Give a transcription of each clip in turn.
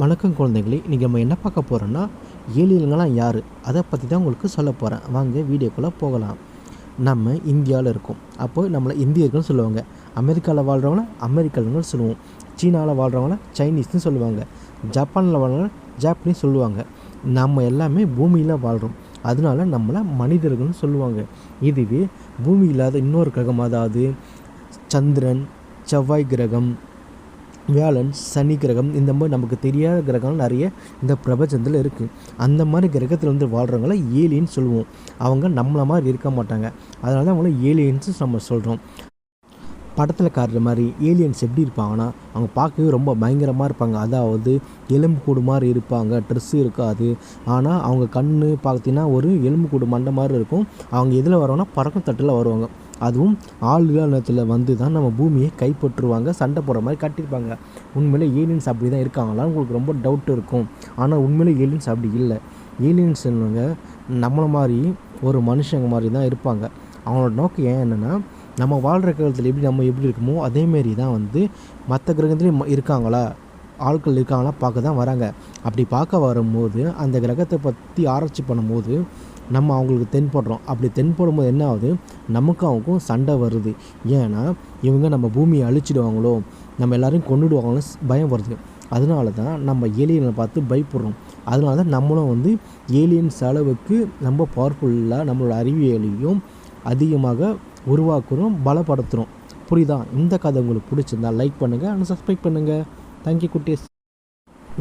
வணக்கம் குழந்தைகளே இன்றைக்கி நம்ம என்ன பார்க்க போகிறோன்னா ஏலியன்களாம் யார்? அதை பற்றி தான் உங்களுக்கு சொல்ல போகிறேன் வாங்க வீடியோக்குள்ளே போகலாம். நம்ம இந்தியாவில் இருக்கோம். அப்போ நம்மளை இந்தியர்கள்னு சொல்லுவாங்க. அமெரிக்காவில் வாழ்கிறவங்கள அமெரிக்கர்கள் சொல்லுவோம். சீனாவில் வாழ்கிறவங்கள சைனீஸ்னு சொல்லுவாங்க. ஜப்பானில் வாழ்கிறவங்கள ஜாப்பனீஸ் சொல்லுவாங்க. நம்ம எல்லாமே பூமியில் வாழ்கிறோம் அதனால நம்மளை மனிதர்கள்னு சொல்லுவாங்க. இதுவே பூமி இல்லாத இன்னொரு கிரகம் அதாவது சந்திரன் செவ்வாய் கிரகம் வியாழன் சனி கிரகம் இந்த மாதிரி நமக்கு தெரியாத கிரகங்கள் நிறைய இந்த பிரபஞ்சத்தில் இருக்குது அந்த மாதிரி கிரகத்தில் வந்து வாழ்கிறவங்கள ஏலியன்ஸ் சொல்லுவோம். அவங்க நம்மளை மாதிரி இருக்க மாட்டாங்க. அதனால தான் அவங்கள ஏலியன்ஸ் நம்ம சொல்கிறோம் படத்தில் காட்டுற மாதிரி ஏலியன்ஸ் எப்படி இருப்பாங்கன்னா அவங்க பார்க்கவே ரொம்ப பயங்கரமாக இருப்பாங்க. அதாவது எலும்பு கூடு மாதிரி இருப்பாங்க. ட்ரெஸ்ஸு இருக்காது. ஆனால் அவங்க கண் பார்த்தீங்கன்னா ஒரு எலும்பு கூடு மண்டை மாதிரி இருக்கும். அவங்க எதில் வருவாங்கன்னா பறக்கும் தட்டில் வருவாங்க. அதுவும் ஆள் நேரத்தில் வந்து தான் நம்ம பூமியை கைப்பற்றுவாங்க சண்டை போடுற மாதிரி கட்டியிருப்பாங்க. உண்மையிலே ஏலியன்ஸ் அப்படி தான் இருக்காங்களா உங்களுக்கு ரொம்ப டவுட் இருக்கும். ஆனால் உண்மையிலே ஏலியன்ஸ் அப்படி இல்லை. ஏலியன்ஸ்னுங்க நம்மளை மாதிரி ஒரு மனுஷங்க மாதிரி தான் இருப்பாங்க. அவங்களோட நோக்கம் ஏன் என்னென்னா நம்ம வாழ்கிற கிரகத்தில் எப்படி நம்ம எப்படி இருக்குமோ அதேமாரி தான் வந்து மற்ற கிரகத்துலேயும் இருக்காங்களா? ஆட்கள் இருக்காங்களா பார்க்க தான் வராங்க. அப்படி பார்க்க வரும்போது அந்த கிரகத்தை பற்றி ஆராய்ச்சி பண்ணும்போது நம்ம அவங்களுக்கு தென்படுறோம் அப்படி தென்படும்போது என்ன ஆகுது? நமக்கு அவங்களுக்கும் சண்டை வருது. ஏன்னா இவங்க நம்ம பூமியை அழிச்சிடுவாங்களோ நம்ம எல்லோரையும் கொண்டுடுவாங்களோ பயம் வருது. அதனால தான் நம்ம ஏலியனை பார்த்து பயப்படுறோம். அதனால தான் நம்மளும் வந்து ஏலியன்ஸ் அளவுக்கு ரொம்ப பவர்ஃபுல்லாக நம்மளோட அறிவியலையும் அதிகமாக உருவாக்குறோம் பலப்படுத்துகிறோம் புரியுதா? இந்த கதை உங்களுக்கு பிடிச்சிருந்தா லைக் பண்ணுங்கள் அண்ட் சப்ஸ்கிரைப் பண்ணுங்கள் தேங்க்யூ குட்டீஸ்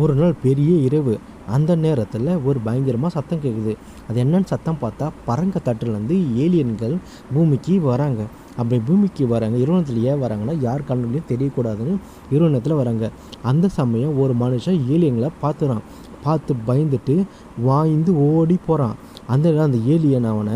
ஒரு நாள் பெரிய இரவு. அந்த நேரத்தில் ஒரு பயங்கரமாக சத்தம் கேட்குது அது என்னன்னு சத்தம் பார்த்தா பரங்க தட்டுலேருந்து ஏலியன்கள் பூமிக்கு வராங்க. அப்படி பூமிக்கு வராங்க. இருவனத்தில் ஏன் வராங்கன்னா யார் கண்ணுலையும் தெரியக்கூடாதுன்னு இருவனத்தில் வராங்க. அந்த சமயம் ஒரு மனுஷன் ஏலியன்களை பார்த்துறான். பார்த்து பயந்துட்டு வாய்ந்து ஓடி போகிறான் அந்த அந்த ஏலியன் அவனை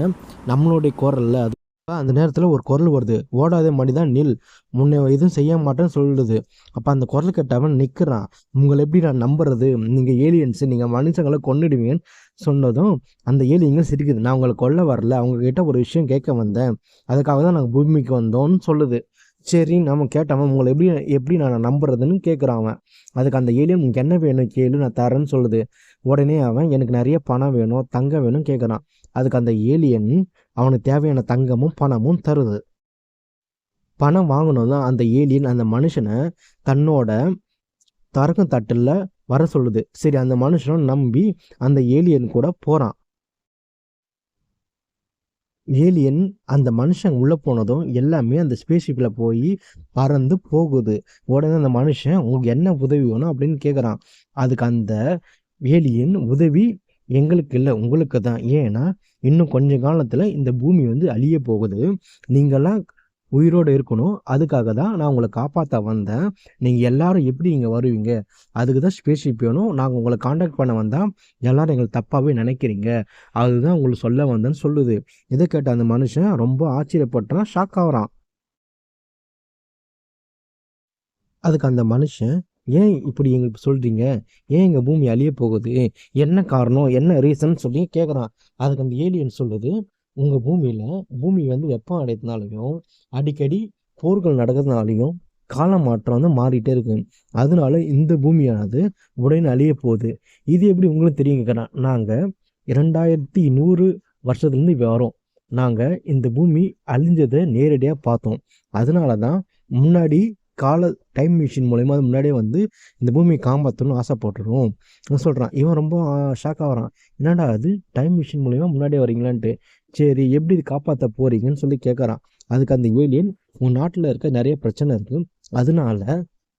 நம்மளுடைய குரலில் அது அப்போ அந்த நேரத்தில் ஒரு குரல் வருது. ஓடாத மனிதான் நில். முன்னே எதுவும் செய்ய மாட்டேன்னு சொல்லுது. அப்போ அந்த குரல் கேட்டவன் நிற்கிறான் உங்களை எப்படி நான் நம்புறது? நீங்கள் ஏலியன்ஸு நீங்கள் மனுஷங்களை கொண்டுடுவீங்கன்னு சொன்னதும் அந்த ஏலியங்கள் சிரிக்குது. நான் உங்களை கொல்ல வரல. அவங்கக்கிட்ட ஒரு விஷயம் கேட்க வந்தேன். அதுக்காக தான் நாங்கள் பூமிக்கு வந்தோம்னு சொல்லுது. சரி நம்ம கேட்டவன் உங்களை எப்படி எப்படி நான் நம்புறதுன்னு கேட்குறான் அவன். அதுக்கு அந்த ஏலியன் உங்களுக்கு என்ன வேணும் கேளு நான் தரேன்னு சொல்லுது. உடனே அவன் எனக்கு நிறைய பணம் வேணும் தங்கம் வேணும் கேட்குறான் அதுக்கு அந்த ஏலியன் அவனுக்கு தேவையான தங்கமும் பணமும் தருது. பணம் வாங்கினதும் தான் அந்த ஏலியன் அந்த மனுஷனை தன்னோட தரக்கும் தட்டில் வர சொல்லுது. சரி அந்த மனுஷனும் நம்பி அந்த ஏலியன் கூட போகிறான் ஏலியன் அந்த மனுஷன் உள்ளே போனதும் எல்லாமே அந்த ஸ்பேஸ்ஷிப்பில் போய் பறந்து போகுது. உடனே அந்த மனுஷன் உங்களுக்கு என்ன உதவி வேணும்? அப்படின்னு கேட்குறான் அதுக்கு அந்த ஏலியன் உதவி எங்களுக்கு இல்லை உங்களுக்கு தான். ஏன்னா இன்னும் கொஞ்ச காலத்தில் இந்த பூமி வந்து அழிய போகுது. நீங்கள்லாம் உயிரோடு இருக்கணும். அதுக்காக தான் நான் உங்களை காப்பாற்ற வந்தேன். நீங்கள் எல்லாரும் எப்படி இங்கே வருவீங்க? அதுக்கு தான் ஸ்பேஸ்ஷிப் வேணும். நாங்கள் உங்களை காண்டாக்ட் பண்ண வந்தால் எல்லாரும் எங்களை தப்பாகவே நினைக்கிறீங்க. அதுதான் உங்களுக்கு சொல்ல வந்தேன்னு சொல்லுது. இதை கேட்ட அந்த மனுஷன் ரொம்ப ஆச்சரியப்பட்டான் ஷாக் ஆகிறான். அதுக்கு அந்த மனுஷன் ஏன் இப்படி எங்களுக்கு சொல்கிறீங்க ஏன் எங்கள் பூமி அழிய போகுது? என்ன காரணம்? என்ன ரீசன் சொல்லி கேட்குறான் அதுக்கு அந்த ஏலியன் சொல்லுது உங்கள் பூமியில் பூமி வந்து வெப்பம் அடைத்தனாலையும் அடிக்கடி போர்கள் நடக்கிறதுனாலையும் கால மாற்றம் வந்து மாறிட்டே இருக்கு. அதனால இந்த பூமியானது உடனே அழிய போகுது. இது எப்படி உங்களுக்கு தெரியும் நாங்கள் இரண்டாயிரத்தி நூறு வருஷத்துலேருந்து வரோம். நாங்கள் இந்த பூமி அழிஞ்சதை நேரடியாக பார்த்தோம். அதனால தான் முன்னாடி கால டைம் மிஷின் மூலயமா அது முன்னாடியே வந்து இந்த பூமியை காப்பாற்றணும்னு ஆசைப்பட்டுரும் சொல்கிறான் இவன் ரொம்ப ஷாக் ஆகிறான் என்னடா அது டைம் மிஷின் மூலயமா முன்னாடியே வரீங்களான்ட்டு. சரி எப்படி இது காப்பாற்ற போறீங்கன்னு சொல்லி கேட்குறான் அதுக்கு அந்த ஏலியன் உன் நாட்டில் இருக்க நிறைய பிரச்சனை இருக்குது அதனால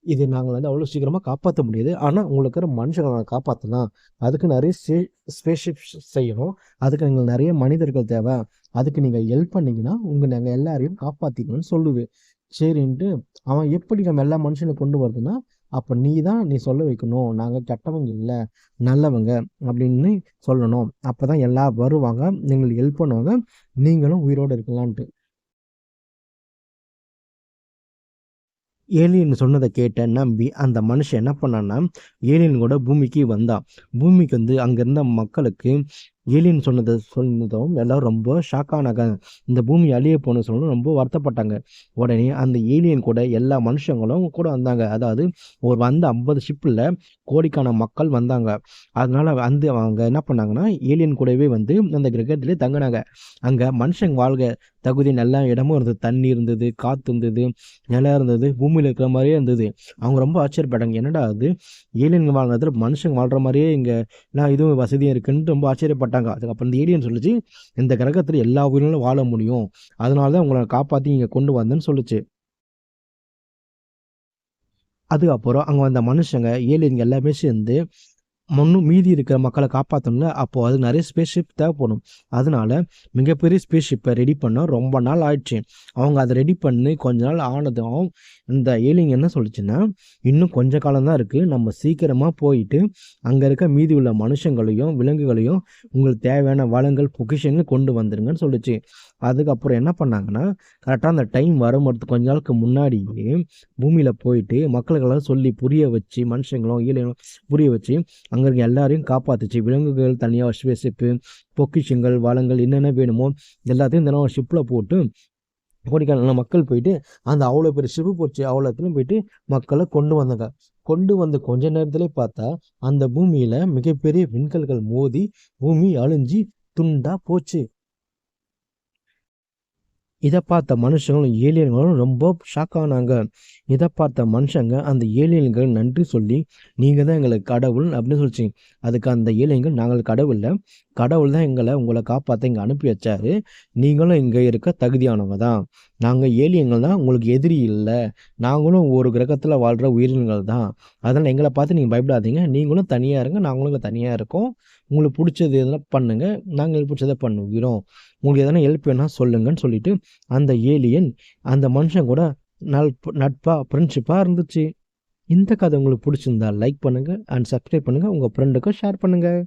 இது நாங்கள் வந்து அவ்வளோ சீக்கிரமாக காப்பாற்ற முடியாது. ஆனால் உங்களுக்கு இருக்கிற மனுஷங்களை நாங்கள் காப்பாற்றலாம் அதுக்கு நிறைய ஸ்பே ஸ்பேஸ்ஷிப் செய்யணும். அதுக்கு எங்களுக்கு நிறைய மனிதர்கள் தேவை. அதுக்கு நீங்கள் ஹெல்ப் பண்ணிங்கன்னா உங்கள் நாங்கள் எல்லாரையும் காப்பாற்றிக்கணும்னு சொல்லுவேன் சரின்ட்டு அவன் எப்படி நம்ம எல்லா மனுஷனை கொண்டு வருதுன்னா அப்போ நீ தான் நீ சொல்ல வைக்கணும். நாங்கள் கெட்டவங்க இல்லை நல்லவங்க அப்படின்னு சொல்லணும். அப்போ தான் எல்லா வருவாங்க நீங்கள் ஹெல்ப் பண்ணுவாங்க. நீங்களும் உயிரோடு இருக்கலான்ட்டு ஏலியன் சொன்னதை கேட்ட நம்பி அந்த மனுஷன் என்ன பண்ணான்னா ஏலியன் கூட பூமிக்கு வந்தான். பூமிக்கு வந்து அங்கே இருந்த மக்களுக்கு ஏலியன் சொன்னதை சொன்னதும் எல்லோரும் ரொம்ப ஷாக் ஆனாங்க. இந்த பூமி அழிய போன சொல்லணும் ரொம்ப வருத்தப்பட்டாங்க. உடனே அந்த ஏலியன் கூட எல்லா மனுஷங்களும் கூட வந்தாங்க. அதாவது ஒரு வந்த ஐம்பது ஷிப்பில் கோடிக்கான மக்கள் வந்தாங்க. அதனால வந்து அவங்க என்ன பண்ணாங்கன்னா ஏலியன் கூடவே வந்து அந்த கிரகத்திலே தங்கினாங்க. அங்கே மனுஷங்க வாழ்க தகுதி நல்ல இடமும் இருந்தது. தண்ணி இருந்தது காற்று இருந்தது நிலம் இருந்தது பூமியில் இருக்கிற மாதிரியே இருந்தது. அவங்க ரொம்ப ஆச்சரியப்பட்டாங்க. என்னடா அது ஏலியன் வாழ்றதுல மனுஷங்க வாழ்கிற மாதிரியே இங்கே நான் இதுவும் வசதியும் இருக்குன்னு ரொம்ப ஆச்சரியப்பட்டாங்க. அதுக்கப்புறம் இந்த ஏலியன் சொல்லிச்சு இந்த கிரகத்தில் எல்லா உயிரினும் வாழ முடியும். அதனால தான் உங்களை காப்பாற்றி இங்கே கொண்டு வந்தேன்னு சொல்லிச்சு. அதுக்கப்புறம் அங்கே வந்த மனுஷங்க ஏலியன்கள் எல்லாமே சேர்ந்து முன்னும் மீதி இருக்கிற மக்களை காப்பாற்றணும்ல அப்போது அது நிறைய ஸ்பேஸ் ஷிப் தேவைப்படும். அதனால மிகப்பெரிய ஸ்பேஸ் ஷிப்பை ரெடி பண்ண ரொம்ப நாள் ஆயிடுச்சு. அவங்க அதை ரெடி பண்ணி கொஞ்ச நாள் ஆனதும் இந்த ஏலிங் என்ன சொல்லிச்சுன்னா இன்னும் கொஞ்ச காலம் தான் இருக்குது நம்ம சீக்கிரமாக போயிட்டு அங்கே இருக்க மீதி உள்ள மனுஷங்களையும் விலங்குகளையும் உங்களுக்கு தேவையான வளங்கள் பொக்கிஷங்கள் கொண்டு வந்துருங்கன்னு சொல்லிச்சு. அதுக்கப்புறம் என்ன பண்ணாங்கன்னா கரெக்டாக அந்த டைம் வரும்போது கொஞ்ச நாளுக்கு முன்னாடியே பூமியில் போயிட்டு மக்களுக்கெல்லாம் சொல்லி புரிய வச்சு மனுஷங்களும் ஈழையும் புரிய வச்சு அங்கே இருக்க எல்லாரையும் காப்பாற்றுச்சு விலங்குகள் தனியாக ஷிப்பு பொக்கிஷங்கள் வளங்கள் என்னென்ன வேணுமோ எல்லாத்தையும் தினம் ஷிப்பில் போட்டு கோடிக்கணக்கான மக்கள் போயிட்டு அந்த அவ்வளோ பெரிய ஷிப்பு போச்சு. அவ்வளோத்துலையும் போயிட்டு மக்களை கொண்டு வந்தாங்க. கொண்டு வந்து கொஞ்ச நேரத்துல பார்த்தா அந்த பூமியில் மிகப்பெரிய விண்கல்கள் மோதி பூமி அழிஞ்சி துண்டா போச்சு. இதை பார்த்த மனுஷங்களும் ஏலியன்களும் ரொம்ப ஷாக் ஆனாங்க. இதை பார்த்த மனுஷங்க அந்த ஏலியன்கள் நன்றி சொல்லி நீங்கள் தான் எங்களுக்கு கடவுள் அப்படின்னு சொல்லிச்சு. அதுக்கு அந்த ஏலியன்கள் நாங்கள் கடவுளில் கடவுள் தான் எங்களை உங்களை காப்பாற்ற இங்கே அனுப்பி வச்சாரு. நீங்களும் இங்கே இருக்க தகுதியானவங்க தான். நாங்கள் ஏலியங்கள் தான் உங்களுக்கு எதிரி இல்லை. நாங்களும் ஒரு கிரகத்தில் வாழ்கிற உயிரினங்கள் தான். அதனால் எங்களை பார்த்து நீங்கள் பயப்படாதீங்க. நீங்களும் தனியாக இருங்க நாங்களும் தனியாக இருக்கோம். உங்களுக்கு பிடிச்சது எதனா பண்ணுங்கள் நாங்கள் பிடிச்சதை பண்ணுகிறோம். உங்களுக்கு எதனா ஹெல்ப் வேணால் சொல்லுங்கன்னு சொல்லிட்டு அந்த ஏலியன் அந்த மனுஷன் கூட நட்பு நட்பாக ஃப்ரெண்ட்ஷிப்பாக இருந்துச்சு. இந்த கதை உங்களுக்கு பிடிச்சிருந்தா லைக் பண்ணுங்கள் அண்ட் சப்ஸ்கிரைப் பண்ணுங்கள் உங்கள் ஃப்ரெண்டுக்கும் ஷேர் பண்ணுங்கள்